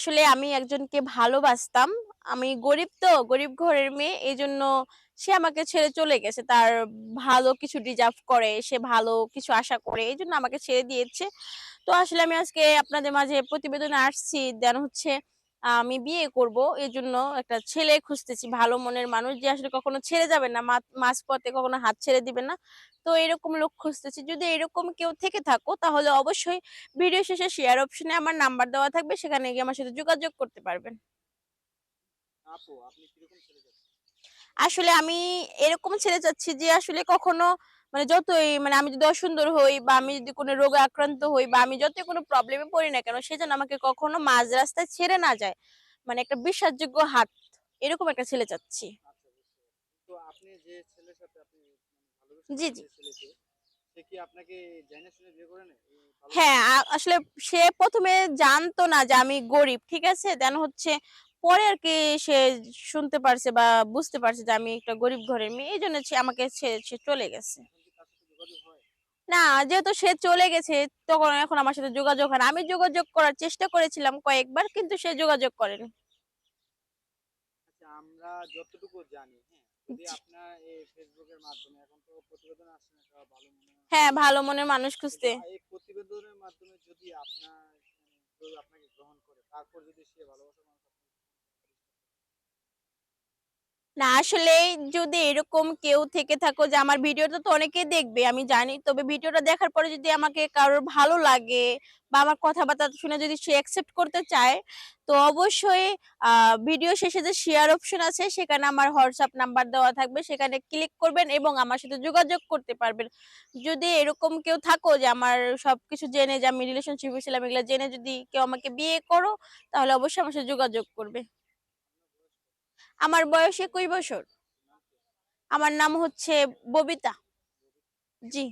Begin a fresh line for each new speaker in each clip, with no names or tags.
আসলে আমি একজনকে ভালোবাসতাম। আমি গরিব তো, গরিব ঘরের মেয়ে। এই জন্য সে আমাকে ছেড়ে চলে গেছে। তার ভালো কিছু ডিজার্ভ করে, সে ভালো কিছু আশা করে। এই জন্য আমাকে ছেড়ে দিয়েছে। তো আসলে আমি আজকে আপনাদের মাঝে প্রতিবেদনে আসছি। দেন হচ্ছে আমি বিয়ে করব। জন্য একটা ছেলে খুঁজতেছি, ভালো মনের মানুষ যে আসলে কখনো ছেড়ে যাবে না। মাঝ পথে কখনো হাত ছেড়ে দিবে না। তো এরকম লোক খুঁজতেছি। যদি এরকম কেউ থেকে থাকো তাহলে অবশ্যই ভিডিও শেষে শেয়ার অপশনে আমার নাম্বার দেওয়া থাকবে। সেখানে গিয়ে আমার সাথে যোগাযোগ করতে পারবেন।
আপু আপনি কীরকম ছেলে?
আসলে আমি এরকম ছেলে চাচ্ছি যে আসলে কখনো মানে যতই মানে আমি যদি অসুন্দর হই বা আমি যদি কোনো রোগে আক্রান্ত হই বা আমি যতই কোনো প্রবলেমে পড়ি না কেন সে যেন আমাকে কখনো মাঝ রাস্তায় ছেড়ে না যায়। মানে একটা বিশ্বাসযোগ্য হাত। এরকম একটা ছেলে চাচ্ছি।
আচ্ছা মানে
জি, জি। হ্যাঁ, আসলে সে প্রথমে জানতো না যে আমি গরিব। ঠিক আছে? দেন হচ্ছে পরে আর কি সে শুনতে পারছে বা বুঝতে পারছে যে আমি একটা গরিব ঘরের মেয়ে। এজন্য সে আমাকে সে চলে গেছে। না, যেহেতু সে চলে গেছে তখন এখন আমার সাথে যোগাযোগ হয়। আমি যোগাযোগ করার চেষ্টা করেছিলাম কয়েকবার কিন্তু সে যোগাযোগ করেনি।
আচ্ছা আমরা যতটুকু জানি, হ্যাঁ? আপনার এই Facebook মাধ্যমে এখন তো প্রতিবেদন আসছে না ভালো মনের মানুষ
হ্যাঁ,
খুঁজতে।
ভালো মনের মানুষ খুঁজতে।
এই প্রতিবেদনের মাধ্যমে যদি আপনার আপনাকে গ্রহণ করে, তারপর যদি সে ভালোবাসার মানুষ আপনাকে
না আসলেই যদি এরকম কেউ থেকে থাকো যে আমার ভিডিওটা তো অনেকেই দেখবে আমি জানি। তবে ভিডিওটা দেখার পরে যদি আমাকে কারোর ভালো লাগে বা আমার কথাবার্তা শুনে যদি সে অ্যাকসেপ্ট করতে চায়, তো অবশ্যই ভিডিও শেষে যে শেয়ার অপশন আছে সেখানে আমার হোয়াটসঅ্যাপ নাম্বার দেওয়া থাকবে। সেখানে ক্লিক করবেন এবং আমার সাথে যোগাযোগ করতে পারবেন। যদি এরকম কেউ থাকো যে আমার সবকিছু জেনে যে আমি রিলেশনশিপে ছিলাম এগুলো জেনে যদি কেউ আমাকে বিয়ে করো, তাহলে অবশ্যই আমার সাথে যোগাযোগ করবে। আমার বয়স ২১ বছর। আমার নাম হচ্ছে ববিতা। জি।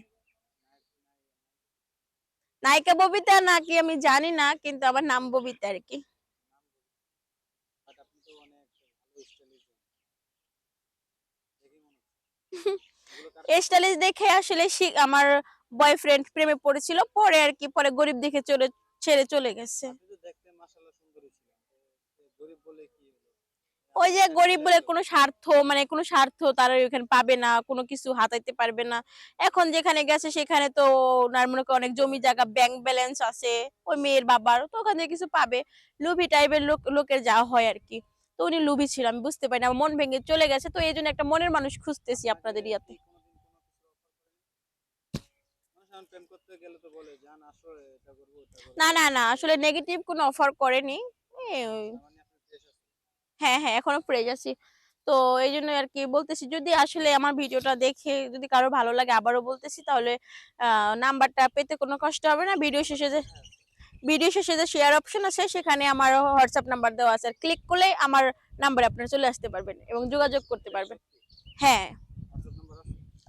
নায়িকা ববিতা নাকি আমি জানি না। কিন্তু আমার নাম ববিতা
আর
কি দেখে আসলে আমার বয়ফ্রেন্ড প্রেমে পড়েছিল। পরে আর কি, পরে গরিব দেখে চলে, ছেড়ে চলে গেছে। ওই যে গরিব বলে কোনো স্বার্থ মানে কোনো স্বার্থ তারা ওখানে পাবে না, কোনো কিছু হাতাইতে পারবে না। এখন যেখানে গেছে সেখানে তো উনার মনে করেন অনেক জমি জায়গা ব্যাংক ব্যালেন্স আছে ওই মেয়ের বাবার। তো ওখান থেকে কিছু পাবে। লুভি টাইপের লোক লোকের যা হয় আর কি তো উনি লুভি ছিল। আমি বুঝতে পারি না। আমার মন ভেঙে চলে গেছে। তো এই জন্য একটা মনের মানুষ খুঁজতেছি আপনাদের ইয়াতে। না, না, না। আসলে নেগেটিভ কোনো অফার করেনি। এই ওই
তার মানে আপনি ফ্রেশ আছেন।
হ্যাঁ, হ্যাঁ, এখনও ফ্রেশ আছি। তো এই জন্য আর কি বলতেছি যদি আসলে আমার ভিডিওটা দেখে যদি কারও ভালো লাগে আবারও বলতেছি তাহলে নাম্বারটা পেতে কোনো কষ্ট হবে না। ভিডিও শেষে যে ভিডিও শেষে যে শেয়ার অপশন আছে সেখানে আমার হোয়াটসঅ্যাপ নাম্বার দেওয়া আছে। আর ক্লিক করলেই আমার নাম্বারে আপনারা চলে আসতে পারবেন এবং যোগাযোগ করতে পারবেন। হ্যাঁ?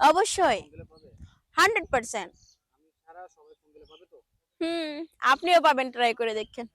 অবশ্যই
হান্ড্রেড দিলে পাবে?
100%
আমি ছাড়া সবাই ফোন দিলে পাবে তো?
হুম, আপনিও পাবেন ট্রাই করে দেখেন।